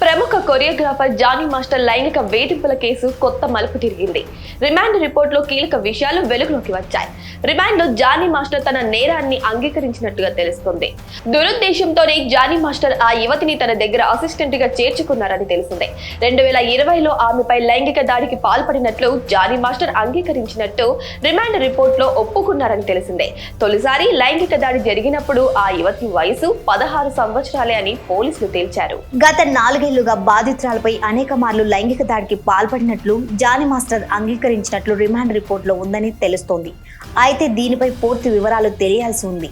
ప్రముఖ choreographer Johnny master లైంగిక వేధింపుల కేసు కొత్త మలుపు తిరిగింది. రిమాండ్ రిపోర్ట్లో కీలక విషయాలు వెలుగులోకి వచ్చాయి. రిమాండ్లో జానీ మాస్టర్ తన నేరాన్ని అంగీకరించినట్టుగా తెలుస్తుంది. దురుద్దేశంతోనే జానీ మాస్టర్ ఆ యువతిని తన దగ్గర అసిస్టెంట్గా చేర్చుకున్నారని తెలిసిందే. రెండు వేల ఇరవైలో ఆమెపై లైంగిక దాడికి పాల్పడినట్లు జానీ మాస్టర్ అంగీకరించినట్టు రిమాండ్ రిపోర్ట్లో ఒప్పుకున్నారని తెలిసిందే. తొలిసారి లైంగిక దాడి జరిగినప్పుడు ఆ యువతి వయసు పదహారు సంవత్సరాలే అని పోలీసులు తేల్చారు. గత నాలుగు నాలుగేళ్ళుగా బాధితురాలపై అనేక మార్లు లైంగిక దాడికి పాల్పడినట్లు జానీ మాస్టర్ అంగీకరించినట్లు రిమాండ్ రిపోర్టులో ఉందని తెలుస్తోంది. అయితే దీనిపై పూర్తి వివరాలు తెలియాల్సి ఉంది.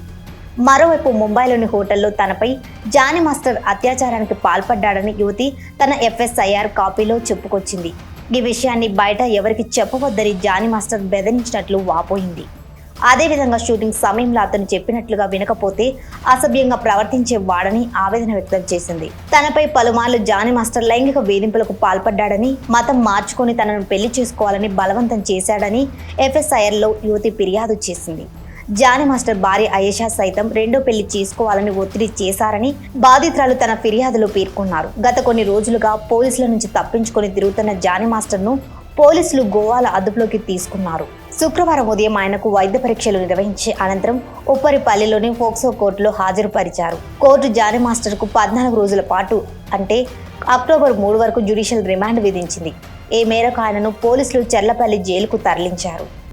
మరోవైపు ముంబైలోని హోటల్లో తనపై జానీ మాస్టర్ అత్యాచారానికి పాల్పడ్డాడని యువతి తన ఎఫ్ఎస్ఐఆర్ కాపీలో చెప్పుకొచ్చింది. ఈ విషయాన్ని బయట ఎవరికి చెప్పవద్దని జానీ మాస్టర్ బెదిరించినట్లు వాపోయింది. అదేవిధంగా షూటింగ్ సమయంలో అతను చెప్పినట్లుగా వినకపోతే అసభ్యంగా ప్రవర్తించే వాడని ఆవేదన వ్యక్తం చేసింది. తనపై పలుమార్లు జానీ మాస్టర్ లైంగిక వేధింపులకు పాల్పడ్డాడని మతం మార్చుకొని తనను పెళ్ళి చేసుకోవాలని బలవంతం చేశాడని ఎఫ్ఎస్ఐఆర్లో యువతి ఫిర్యాదు చేసింది. జానీ మాస్టర్ భార్య అయేషా సైతం రెండో పెళ్ళి చేసుకోవాలని ఒత్తిడి చేశారని బాధితురాలు తన ఫిర్యాదులో పేర్కొన్నారు. గత కొన్ని రోజులుగా పోలీసుల నుంచి తప్పించుకొని తిరుగుతున్న జానీ మాస్టర్ను పోలీసులు గోవాల అదుపులోకి తీసుకున్నారు. శుక్రవారం ఉదయం ఆయనకు వైద్య పరీక్షలు నిర్వహించి అనంతరం ఉప్పరిపల్లిలోని ఫోక్సో కోర్టులో హాజరుపరిచారు. కోర్టు జానీ మాస్టర్కు పద్నాలుగు రోజుల పాటు అంటే అక్టోబర్ మూడు వరకు జ్యుడిషియల్ రిమాండ్ విధించింది. ఈ మేరకు ఆయనను పోలీసులు చెర్లపల్లి జైలుకు తరలించారు.